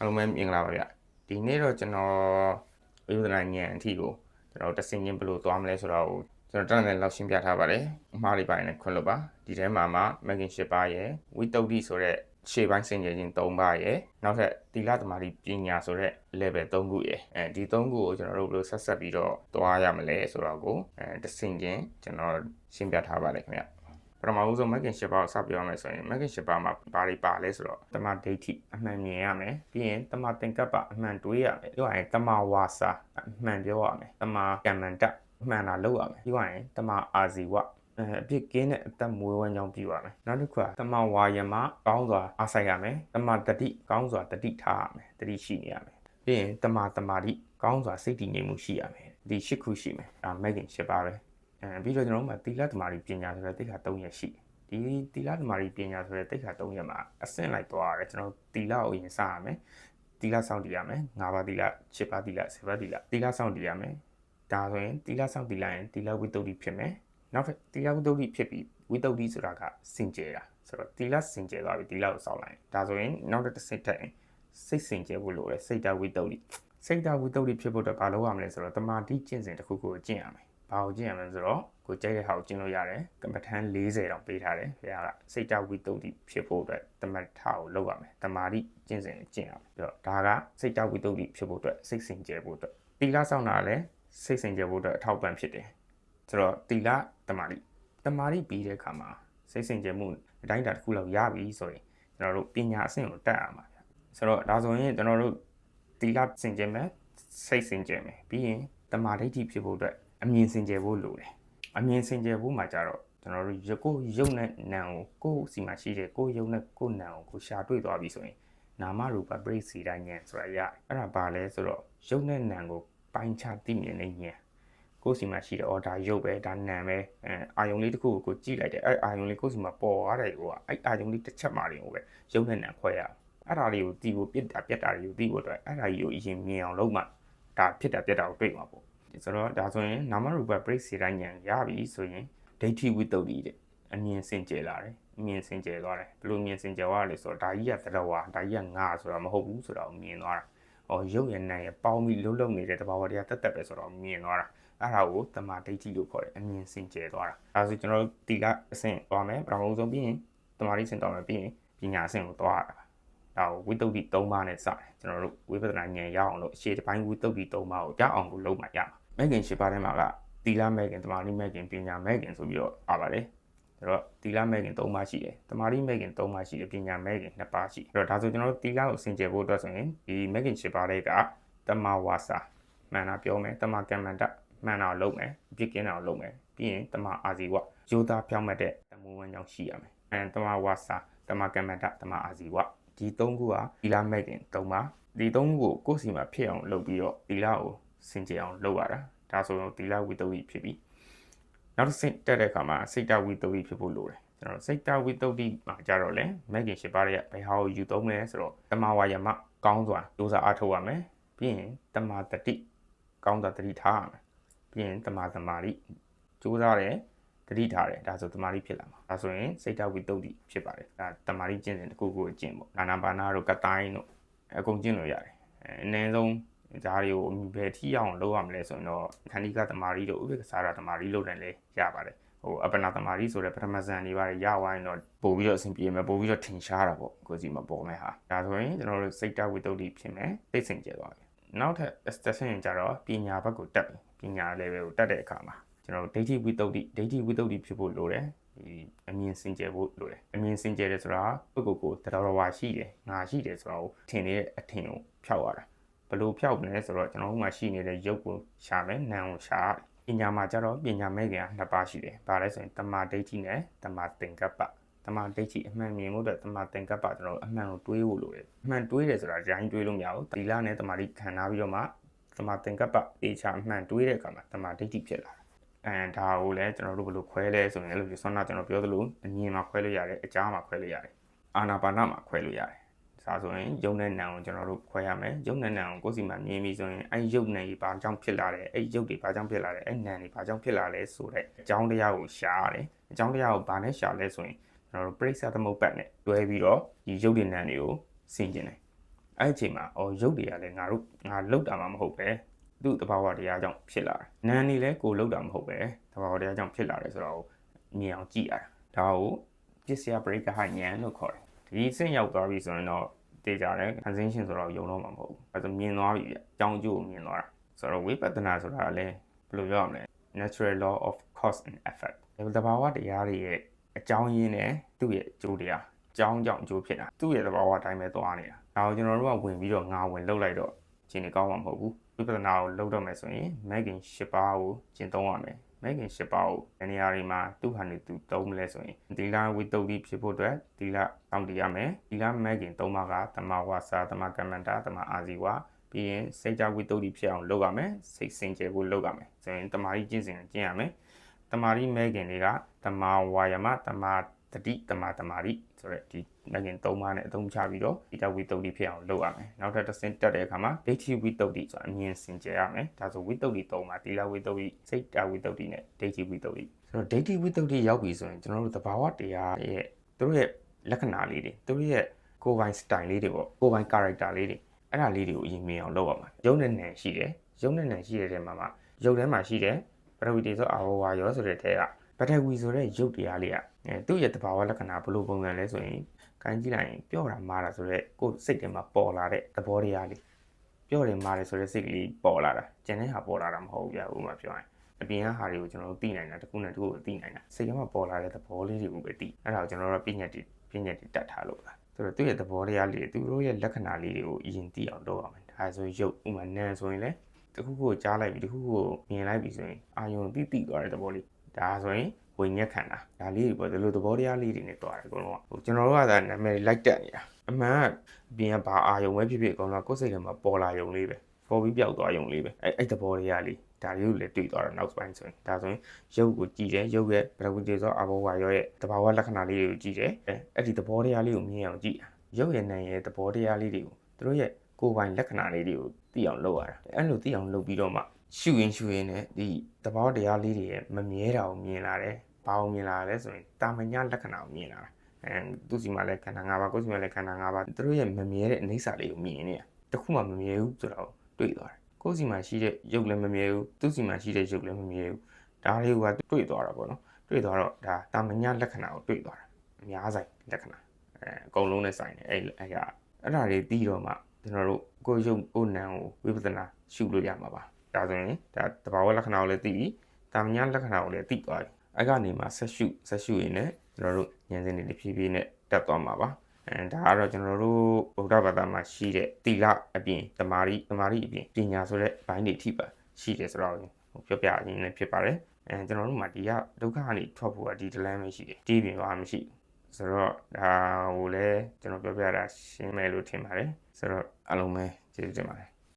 အားလုံးပဲမင်္ဂလာပါဗျဒီနေ့တော့ကျွန်တော်ဝိပဿနာဉာဏ်အထီကိုကျွန်တော်တဆင်ချင်းဘယ်လိုသွားမလဲဆိုတော့ကျွန်တော်တန်းတဲ့လောက်ရှင်းပြထားပါတယ်အမှားလေးပိုင်းနဲ့ခွင့်လို့ပါဒီထဲမှာမှမဂင်ရှစ်ပါးရယ်ဝိတုဒ္ဓိဆိုတဲ့ရှေ့ပိုင်းစင်ကြယ်ခြင်း၃ပါးရယ်နောက်ထပ်သီလသမารိပညာဆိုတဲ့ level ၃ခုရယ်အဲဒီ၃ခုကိုကျွန်တော်တို့ဘယ်လိုဆက်ဆက်ပြီးတော့သွားရမလဲဆိုတော့ကိုအဲတဆင်ချင်းကျွန်တော်ရှင်းပြထားပါတယ်ခင်ဗျ ပထမဦးဆုံးမဂ်ကင်ရှစ်ပါးကိုစပြောရမယ်ဆိုရင်မဂ်ကင်ရှစ်ပါးမှာဘာတွေပါလဲဆိုတော့တမဒိဋ္ဌိအမှန်မြင်ရမယ်ပြီးရင်တမသင်္ကပ္ပအမှန်တွေးရမယ်ပြောရရင်တမဝါစာအမှန်ပြောရမယ်တမကမ္မန္တအမှန်တာလုပ်ရမယ်ပြောရရင်တမအာဇီဝအဲအပြစ်ကင်းတဲ့အသက်မွေးဝမ်းကြောင်းပြုရမယ်နောက်တစ်ခုကတမဝါယမကောင်းစွာအားဆိုင်ရမယ်တမတတိကောင်းစွာတတိထားရမယ်တတိရှိနေရမယ်ပြီးရင်တမတမာတိကောင်းစွာစိတ်တည်ငြိမ်မှုရှိရမယ်ဒီရှစ်ခုရှိမယ်ဒါမဂ်ကင်ရှစ်ပါးပဲ အဲပြီးတော့ကျွန်တော်တို့မှာသီလဓမ္မာရီပညာဆိုတဲ့သိက္ခာ၃ရက်ရှိဒီသီလဓမ္မာရီပညာဆိုတဲ့သိက္ခာ၃ရက်မှာအဆင့်လိုက်သွားရတယ်ကျွန်တော်သီလကိုရင်စားရမယ်သီလစောင့်တည်ရမယ်၅ပါးသီလ၈ပါးသီလ၁၀ပါးသီလသီလစောင့်တည်ရမယ်ဒါဆိုရင်သီလစောင့်တည်လိုက်ရင်သီလဝိတ္တုဖြစ်မယ်နောက်ထပ်သီလဝိတ္တုဖြစ်ပြီးဝိတ္တုဆိုတာကစင်ကြယ်တာဆိုတော့သီလစင်ကြယ်သွားပြီသီလကိုစောင့်လိုက်ဒါဆိုရင်နောက်တစ်စိတ်ထက်စိတ်စင်ကြယ်ဖို့လိုတယ်စိတ်တဝိတ္တုစိတ်တဝိတ္တုဖြစ်ဖို့အတွက်ဘာလုပ်ရမလဲဆိုတော့တမာတိကျင့်စဉ်တစ်ခုခုကိုကျင့်ရမယ် ဘာကိုကျင့်ရမလဲဆိုတော့ကိုကြိုက်တဲ့ဟာကိုကျင့်လို့ရတယ်ကမ္မထန်40တောင်ပေးထားတယ်ခင်ဗျာကစိတ်တဝိတ္တုဖြစ်ဖို့အတွက်တမထကိုလုပ်ရမယ်တမာတိကျင့်စဉ်ကိုကျင့်ရမယ်ပြီးတော့ဒါကစိတ်တဝိတ္တုဖြစ်ဖို့အတွက်စိတ်စင်ကြယ်ဖို့အတွက်သီလဆောင်တာလည်းစိတ်စင်ကြယ်ဖို့အတွက်အထောက်ပံ့ဖြစ်တယ်ဆိုတော့သီလတမာတိတမာတိပြီးတဲ့အခါမှာစိတ်စင်ကြယ်မှုအတိုင်းအတာတစ်ခုလောက်ရပြီဆိုရင်ကျွန်တော်တို့ပညာအဆင့်ကိုတက်ရမှာဗျဆိုတော့ဒါဆိုရင်ကျွန်တော်တို့သီလစင်ကြယ်မယ်စိတ်စင်ကြယ်မယ်ပြီးရင်တမာဒိဋ္ဌိဖြစ်ဖို့အတွက် အမြင်စင်ကြယ်ဖို့လိုတယ်အမြင်စင်ကြယ်ဖို့မှာကြတော့ကျွန်တော်တို့ရကိုရုပ်နဲ့နာမ်ကိုကိုယ်စီမှာရှိတဲ့ကိုယ်ရုပ်နဲ့ကိုယ်နာမ်ကိုကိုရှာတွေ့သွားပြီဆိုရင်နာမရူပပရိစီတိုင်းဉာဏ်ဆိုတာရအဲ့ဒါဘာလဲဆိုတော့ရုပ်နဲ့နာမ်ကိုပိုင်းခြားသိမြင်တဲ့ဉာဏ်ကိုယ်စီမှာရှိတဲ့အော်ဒါရုပ်ပဲဒါနာမ်ပဲအဲအာယုံလေးတစ်ခုကိုကိုကြည့်လိုက်တယ်အဲ့အာယုံလေးကိုယ်စီမှာပေါ်သွားတယ်ကိုကအဲ့အာယုံလေးတစ်ချက်မှလေးကိုပဲရုပ်နဲ့နာမ်ခွဲရအောင်အဲ့ဒါလေးကိုတီးဖို့ပြစ်တာပြက်တာတွေကိုတီးဖို့အတွက်အဲ့ဒါကြီးကိုအရင်မြင်အောင်လုပ်မှဒါဖြစ်တာပြက်တာကိုတွေ့မှာပေါ့ ဆိုတော့ဒါဆိုရင်နာမရူပပရိစေတိုင်းဉာဏ်ရပြီဆိုရင်ဒိဋ္ဌိဝိတ္တုတဲ့အမြင်စင်ကြယ်လာတယ်အမြင်စင်ကြယ်သွားတယ်ဘယ်လိုမြင်စင်ကြယ်သွားလဲဆိုတော့ဒါကြီးကသတ္တဝါဒါကြီးကငါဆိုတာမဟုတ်ဘူးဆိုတော့မြင်သွားတာ။အော်ရုပ်ရည်နဲ့ပေါင်းပြီးလှုပ်လှုပ်နေတဲ့တဘာဝတရားတက်တက်ပဲဆိုတော့မြင်သွားတာ။အဲ့ဒါကိုတမာဒိဋ္ဌိလို့ခေါ်တယ်အမြင်စင်ကြယ်သွားတာ။အဲဒါဆိုကျွန်တော်တို့တီကအဆင့်သွားမယ်ပထမဆုံးပြီးရင်တမာဒိဋ္ဌိဆင့်သွားမယ်ပြီးရင်ပညာအဆင့်ကိုသွားရတာ။ဒါကိုဝိတ္တုတိ၃ပါးနဲ့စတယ်ကျွန်တော်တို့ဝိပဿနာဉာဏ်ရအောင်လို့အခြေတစ်ပိုင်းဝိတ္တုတိ၃ပါးကိုရအောင်လို့လုပ်မှရမှာ။ မဲခင်၈ပါးထဲမှာကတီလာမဲခင်တမာတိမဲခင်ပညာမဲခင်ဆိုပြီးတော့အားပါတယ်။အဲ့တော့တီလာမဲခင်၃ပါးရှိတယ်။တမာတိမဲခင်၃ပါးရှိတယ်ပညာမဲခင်၂ပါးရှိတယ်။အဲ့တော့ဒါဆိုကျွန်တော်တို့တီလာကိုစင်ကြယ်ဖို့အတွက်ဆိုရင်ဒီမဲခင်၈ပါးတွေကတမဝါစာမှန်တာပြောမယ်တမကမ္မန္တမှန်တာလုပ်မယ်အပြစ်ကင်းတာလုပ်မယ်ပြီးရင်တမအာဇီဝယောသားဖြောင်းမဲ့တဲ့တမဝန်းကြောင်းရှိရမယ်အဲတမဝါစာတမကမ္မန္တတမအာဇီဝဒီ၃ခုကတီလာမဲခင်၃ပါးဒီ၃ခုကိုကိုယ်စီမှာဖြစ်အောင်လုပ်ပြီးတော့တီလာကို စင်ကြယ်အောင်လုပ်ရတာဒါဆိုရင်တီလာဝိတ္တုဖြစ်ပြီးနောက်တစ်ဆင့်တက်တဲ့အခါမှာစိတ်တဝိတ္တုဖြစ်ဖို့လိုတယ်ကျွန်တော်စိတ်တဝိတ္တုမှာကြတော့လေမဂ်ကင်ရှိပါးရဲ့ဘယ်ဟာကိုယူသုံးလဲဆိုတော့တမဝါယမကောင်းစွာစူးစမ်းအားထုတ်ရမယ်ပြီးရင်တမာတတိကောင်းစွာတတိထားရမယ်ပြီးရင်တမာသမာဓိစူးစမ်းတယ်တတိထားတယ်ဒါဆိုတမာဓိဖြစ်လာမှာဒါဆိုရင်စိတ်တဝိတ္တုဖြစ်ပါတယ်ဒါတမာဓိကျင့်စဉ်တစ်ခုခုအကျင့်ပေါ့နာနာဘာနာတို့ကတိုင်းတို့အကုန်ကျင့်လို့ရတယ်အနည်းဆုံး ဒါတွေကိုအမိဘယ်ထိအောင်လုပ်ရမလဲဆိုရင်တော့ခန္ဒီကသမားကြီးတို့ဥပက္ခစားတာသမားကြီးလုပ်တယ်လေရပါတယ်ဟိုအပနာသမားကြီးဆိုတဲ့ပထမဇန်တွေပါတယ်ရသွားရင်တော့ပို့ပြီးတော့အဆင်ပြေမယ်ပို့ပြီးတော့ထင်ရှားတာပေါ့ကိုစီမပေါ်မယ်ဟာဒါဆိုရင်ကျွန်တော်တို့စိတ်တဝိတ္တုဖြစ်မယ်သိစင်ကျသွားပြီနောက်ထပ် extension ကြတော့ပညာဘက်ကိုတက်ပြီပညာ level ကိုတက်တဲ့အခါမှာကျွန်တော်တို့ဒိဋ္ဌိဝိတ္တုဒိဋ္ဌိဝိတ္တုဖြစ်ဖို့လိုတယ်ဒီအမြင်စင်ကြယ်ဖို့လိုတယ်အမြင်စင်ကြယ်တယ်ဆိုတာပုဂ္ဂိုလ်ကိုတရားတော်ဝါရှိတယ်ငါရှိတယ်ဆိုတာကိုထင်နေတဲ့အထင်ကိုဖျောက်ရတာ ဘလို့ဖြောက်မလဲဆိုတော့ကျွန်တော်တို့မှာရှိနေတဲ့ရုပ်ကိုရှာမယ်နာမ်ကိုရှာပညာမှာကြတော့ပညာမဲ့ခင်ကနှစ်ပါးရှိတယ်ဘာလဲဆိုရင်တမာဒိဋ္ဌိနဲ့တမာသင်္ကပ္ပတမာဒိဋ္ဌိအမှန်မြင်ဖို့အတွက်တမာသင်္ကပ္ပကျွန်တော်တို့အမှန်ကိုတွေးဖို့လိုတယ်အမှန်တွေးတယ်ဆိုတာဂျိုင်းတွေးလို့မရဘူးသီလနဲ့တမာတိခံထားပြီးတော့မှတမာသင်္ကပ္ပအေချာအမှန်တွေးတဲ့အခါမှာတမာဒိဋ္ဌိဖြစ်လာတယ်အဲဒါကိုလည်းကျွန်တော်တို့ဘယ်လိုခွဲလဲဆိုရင်အဲ့လိုဆွမ်းနာကျွန်တော်ပြောသလိုအမြင်မှာခွဲလို့ရတယ်အကြားမှာခွဲလို့ရတယ်အာနာပါနမှာခွဲလို့ရတယ် ဒါဆိုရင်ယုံနဲ့နံကိုကျွန်တော်တို့ခွဲရမယ်ယုံနဲ့နံကိုကိုယ်စီမှာမြင်ပြီးဆိုရင်အဲ့ယုံနဲ့ဘာကြောင့်ဖြစ်လာတယ်အဲ့ယုံတွေဘာကြောင့်ဖြစ်လာတယ်အဲ့နံတွေဘာကြောင့်ဖြစ်လာလဲဆိုတဲ့အကြောင်းတရားကိုရှာရတယ်အကြောင်းတရားကိုဘာနဲ့ရှာလဲဆိုရင်ကျွန်တော်တို့ပရိစ္ဆသမုပ္ပတ်နဲ့တွဲပြီးတော့ဒီယုတ်ဒီနံတွေကိုဆင်ကျင်တယ်အဲ့ဒီအချိန်မှာအော်ရုပ်တွေကလည်းငါတို့ငါလောက်တာမှမဟုတ်ပဲသူ့တဘာဝတရားကြောင့်ဖြစ်လာတယ်နန်းနေလဲကိုလောက်တာမဟုတ်ပဲတဘာဝတရားကြောင့်ဖြစ်လာတယ်ဆိုတော့မြင်အောင်ကြည့်ရတာဒါကိုပစ္စယပရိက္ခဟဉာဏ်လို့ခေါ်တယ် ဒီစင့်ရောက်သွားပြီဆိုရင်တော့တေးကြတယ် transition ဆိုတော့ယုံတော့မှာမဟုတ်ဘူးအဲဆိုမြင်သွားပြီပြအကြောင်းအကျိုးကိုမြင်သွားတာဆိုတော့ဝိပဿနာဆိုတာလည်းဘယ်လိုပြောရမလဲ natural law of cause and effect ဒီတဘာဝတရားတွေရဲ့အကြောင်းရင်းနဲ့သူ့ရဲ့အကျိုးတရားအကြောင်းကြောင့်အကျိုးဖြစ်တာသူ့ရဲ့တဘာဝအတိုင်းပဲသွားနေတာဒါကိုကျွန်တော်တို့ကဝင်ပြီးတော့ငါဝင်လှုပ်လိုက်တော့ခြေနေကောင်းမှာမဟုတ်ဘူးဝိပဿနာကိုလှုပ်တော့မယ်ဆိုရင် Megan ၈ပါးကိုကျင့်သုံးရမယ် Megan ၈ပါးကိုဒီနေရာတွေမှာသူ့ဟာနေသူသုံးမလဲဆိုရင်ဒီလာဝိတုဒ္ဓိဖြစ်ဖို့အတွက်ဒီလာတောင်းတရမယ်ဒီလာ Megan ၃ပါးကတမဝါစာတမကမ္မန္တာတမအာဇီဝပြီးရင်စိတ်ကြဝိတုဒ္ဓိဖြစ်အောင်လုပ်ရမယ်စိတ်စင်ကြယ်ဖို့လုပ်ရမယ်ဆိုရင်တမာရီကျင့်စဉ်ကိုကျင့်ရမယ်တမာရီမဲခင်တွေကတမာဝါယမတမာတတိတမာတမာရီ ဆိုရက်ဒီမဲခင်၃ပါးနဲ့အသုံးချပြီးတော့ဒီတဝိတုဒ္ဓိဖြစ်အောင်လုပ်ရမယ်နောက်ထပ်တစ်ဆင့်တက်တဲ့အခါမှာဒိဋ္ဌိဝိတုဒ္ဓိဆိုတာအမြင်စင်ကြယ်ရမယ်ဒါဆိုဝိတုဒ္ဓိ၃ပါးသီလဝိတုဒ္ဓိစိတ်တဝိတုဒ္ဓိနဲ့ဒိဋ္ဌိဝိတုဒ္ဓိဆိုတော့ဒိဋ္ဌိဝိတုဒ္ဓိရောက်ပြီဆိုရင်ကျွန်တော်တို့သဘာဝတရားရဲ့သူတို့ရဲ့လက္ခဏာလေးတွေသူတို့ရဲ့ကိုယ်ပိုင် style လေးတွေပေါ့ကိုယ်ပိုင် character လေးတွေအဲ့ဒါလေးတွေကိုအရင်မြင်အောင်လုပ်ရမှာရုပ်နဲ့နံရှိတယ်ရုပ်နဲ့နံရှိတဲ့ထဲမှာမှာရုပ်ထဲမှာရှိတယ်ပထဝီတေဆိုအာဘောဝါရောဆိုတဲ့ထဲကပထဝီဆိုတဲ့ရုပ်တရားလေးက အဲသူ့ရဲ့တဘာဝလက္ခဏာဘယ်လိုပုံစံလဲဆိုရင်ကိုင်းကြည့်လိုက်ရင်ပျော့တာမာတာဆိုတဲ့ကိုယ်စိတ်ထဲမှာပေါ်လာတဲ့သဘောတရားလေးပျော့တယ်မာတယ်ဆိုတဲ့စိတ်ကလေးပေါ်လာတာကျန်တဲ့ဟာပေါ်လာတာမဟုတ်ဘူးဗျာဥပမာပြောရင်အပြင်ကဟာတွေကိုကျွန်တော်တို့သိနိုင်တာတစ်ခုနဲ့တစ်ခုကိုသိနိုင်တာစိတ်ထဲမှာပေါ်လာတဲ့သဘောလေးတွေကိုပဲသိအဲ့ဒါကိုကျွန်တော်တို့ကပြညတ်တိပြညတ်တိတတ်ထားလို့လားဆိုတော့သူ့ရဲ့သဘောတရားလေးတွေသူတို့ရဲ့လက္ခဏာလေးတွေကိုအရင်သိအောင်လုပ်ရမယ်ဒါဆိုရုပ်ဥပမာနံဆိုရင်လည်းတခုခုကိုကြားလိုက်ပြီတခုခုကိုမြင်လိုက်ပြီဆိုရင်အာယုံတိတိသွားတဲ့သဘောလေး ဒါဆိုရင်ဝိညာဉ်ခန္ဓာဒါလေးတွေပေါ့ဒီလိုသဘောတရားလေးတွေနဲ့တွားတယ်အကုန်လုံးကဟိုကျွန်တော်တို့ကသာနာမည်လိုက်တက်နေတာအမှန်ကအပြင်ကဘာအာယုံပဲဖြစ်ဖြစ်အကုန်လုံးကကိုယ်စိတ်ထဲမှာပေါ်လာယုံလေးပဲပေါ်ပြီးပြောက်သွားယုံလေးပဲအဲ့အဲ့သဘောတရားလေးဒါလေးကိုလည်းတွေ့သွားတာနောက်ပိုင်းဆိုရင်ဒါဆိုရင်ရုပ်ကိုကြည့်တယ်ရုပ်ရဲ့ပရဝိတေသောအဘောဝါရောရဲ့တဘာဝလက္ခဏာလေးတွေကိုကြည့်တယ်အဲအဲ့ဒီသဘောတရားလေးကိုမြင်အောင်ကြည့်ရုပ်ရဲ့နာမ်ရဲ့သဘောတရားလေးတွေကိုသူတို့ရဲ့ကိုယ်ပိုင်လက္ခဏာလေးတွေကိုသိအောင်လုပ်ရတာအဲ့လိုသိအောင်လုပ်ပြီးတော့မှ ရှုရင်ရှုရင်နဲ့ဒီသဘောတရားလေးတွေရဲ့မမြဲတာကိုမြင်လာတယ်ဘာကိုမြင်လာလဲဆိုရင်တာမညာလက္ခဏာကိုမြင်လာတာအဲသူစီမှာလည်းခန္ဓာ၅ပါးကိုယ်စီမှာလည်းခန္ဓာ၅ပါးသူတို့ရဲ့မမြဲတဲ့အနေဆာလေးကိုမြင်နေတာတခုမှမမြဲဘူးဆိုတော့တွေ့သွားတယ်ကိုယ်စီမှာရှိတဲ့ရုပ်လည်းမမြဲဘူးသူစီမှာရှိတဲ့ရုပ်လည်းမမြဲဘူးဒါလေးကတွေ့သွားတာပေါ့နော်တွေ့သွားတော့ဒါတာမညာလက္ခဏာကိုတွေ့သွားတာအများဆိုင်လက္ခဏာအဲအကုန်လုံးနဲ့ဆိုင်တယ်အဲ့အဲ့ကအဲ့ဒါတွေပြီးတော့မှကျွန်တော်တို့ကိုယ်ရုပ်ကိုယ်နာကိုဝိပဿနာရှုလို့ရမှာပါ ဒါဆိုရင်ဒါတဘာဝလက္ခဏာကိုလည်းသိပြီတာမညာလက္ခဏာကိုလည်းသိသွားပြီအဲ့ကနေမှဆက်ရှုဆက်ရှုရင်လည်းကျွန်တော်တို့ဉာဏ်စဉ်တွေတစ်ဖြည်းဖြည်းနဲ့တက်သွားမှာပါအဲဒါကတော့ကျွန်တော်တို့ဗုဒ္ဓဘာသာမှာရှိတဲ့တိလအပြင်တမာရီတမာရီအပြင်ပညာဆိုတဲ့ဘိုင်းတွေထိပါရှိတယ်ဆိုတော့ဟိုပြောပြရင်းလည်းဖြစ်ပါတယ်အဲကျွန်တော်တို့မှာဒီကဒုက္ခကနေထွက်ဖို့ကဒီဒလန်းပဲရှိတယ်ဒီပြင်ဘာမှမရှိဘူးဆိုတော့ဒါဟိုလည်းကျွန်တော်ပြောပြတာရှင်းမယ်လို့ထင်ပါတယ်ဆိုတော့အားလုံးပဲကျေးဇူးတင်ပါတယ်